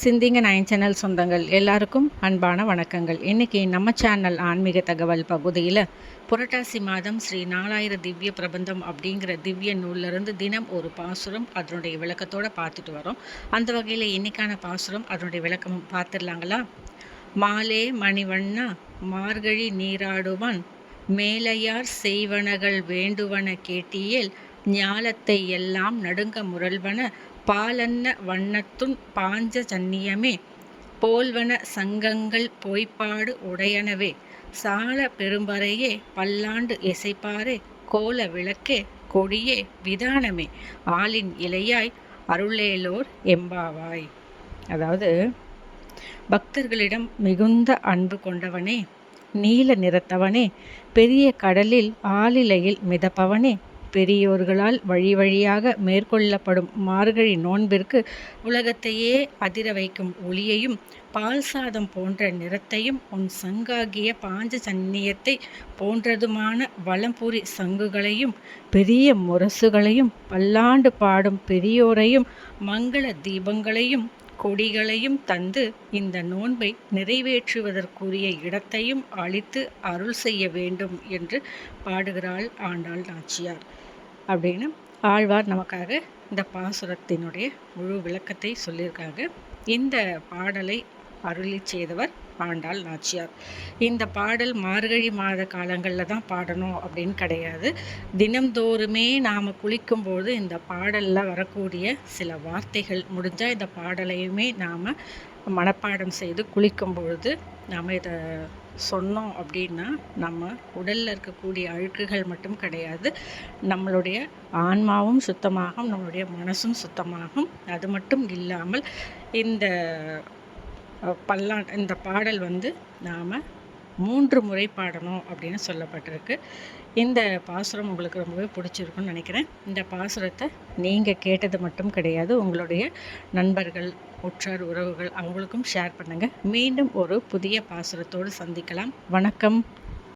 சிந்திங்க nine channel சொந்தங்கள் எல்லாருக்கும் அன்பான வணக்கங்கள். இன்றைக்கி நம்ம சேனல் ஆன்மீக தகவல் பகுதியில் புரட்டாசி மாதம் ஸ்ரீ நாலாயிர திவ்ய பிரபந்தம் அப்படிங்கிற திவ்ய நூலிலிருந்து தினம் ஒரு பாசுரம் அதனுடைய விளக்கத்தோடு பார்த்துட்டு வரோம். அந்த வகையில் இன்றைக்கான பாசுரம் அதனுடைய விளக்கமும் பார்த்துடலாங்களா? மாலே மணிவண்ணா மார்கழி நீராடுவான் மேலையார் செய்வனகள் வேண்டுவன கேட்டியில் ஞாலத்தை எல்லாம் நடுங்க முரல்வன பாலன்ன வண்ணத்துன் பாஞ்ச சன்னியமே. போல்வன சங்கங்கள் பொய்ப்பாடு உடையனவே. சால பெரும்பறையே பல்லாண்டு இசைப்பாரே. கோல விளக்கே கொடியே விதானமே. ஆளின் இலையாய் அருளேலோர் எம்பாவாய். அதாவது பக்தர்களிடம் மிகுந்த அன்பு கொண்டவனே. நீல நிறத்தவனே. பெரிய கடலில் ஆளிலையில் மிதப்பவனே. பெரியோர்களால் வழி வழியாக மேற்கொள்ளப்படும் மார்கழி நோன்பிற்கு உலகத்தையே அதிர வைக்கும் ஒளியையும் பால் சாதம் போன்ற நிறத்தையும் உன் சங்காகிய பாஞ்ச சன்னியத்தை போன்றதுமான வளம்பூரி சங்குகளையும் பெரிய முரசுகளையும் பல்லாண்டு பாடும் பெரியோரையும் மங்கள தீபங்களையும் கொடிகளையும் தந்து இந்த நோன்பை நிறைவேற்றுவதற்குரிய இடத்தையும் அளித்து அருள் செய்ய வேண்டும் என்று பாடுகிறாள் ஆண்டாள் நாச்சியார். அப்படின்னு ஆழ்வார் நமக்காக இந்த பாசுரத்தினுடைய முழு விளக்கத்தை சொல்லியிருக்காங்க இந்த பாடலை அருளி செய்தவர் பாண்டாள் நாச்சியார். இந்த பாடல் மார்கழி மாத காலங்களில் தான் பாடணும் அப்படின்னு கிடையாது. தினம்தோறுமே நாம் குளிக்கும்போது இந்த பாடலில் வரக்கூடிய சில வார்த்தைகள் முடிஞ்சால் இந்த பாடலையுமே நாம் மனப்பாடம் செய்து குளிக்கும் பொழுது நாம் இதை சொன்னோம் அப்படின்னா நம்ம உடலில் இருக்கக்கூடிய அழுக்குகள் மட்டும் கிடையாது. நம்மளுடைய ஆன்மாவும் சுத்தமாகும் நம்மளுடைய மனசும் சுத்தமாகும். அது மட்டும் இல்லாமல் இந்த பல்லா இந்த பாடல் வந்து நாம் மூன்று முறை பாடணும் அப்படின்னு சொல்லப்பட்டிருக்கு. இந்த பாசுரம் உங்களுக்கு ரொம்பவே பிடிச்சிருக்குன்னு நினைக்கிறேன். இந்த பாசுரத்தை நீங்கள் கேட்டது மட்டும் கிடையாது. உங்களுடைய நண்பர்கள் உற்றார் உறவுகள் அவங்களுக்கும் ஷேர் பண்ணுங்கள் மீண்டும் ஒரு புதிய பாசுரத்தோடு சந்திக்கலாம். வணக்கம்.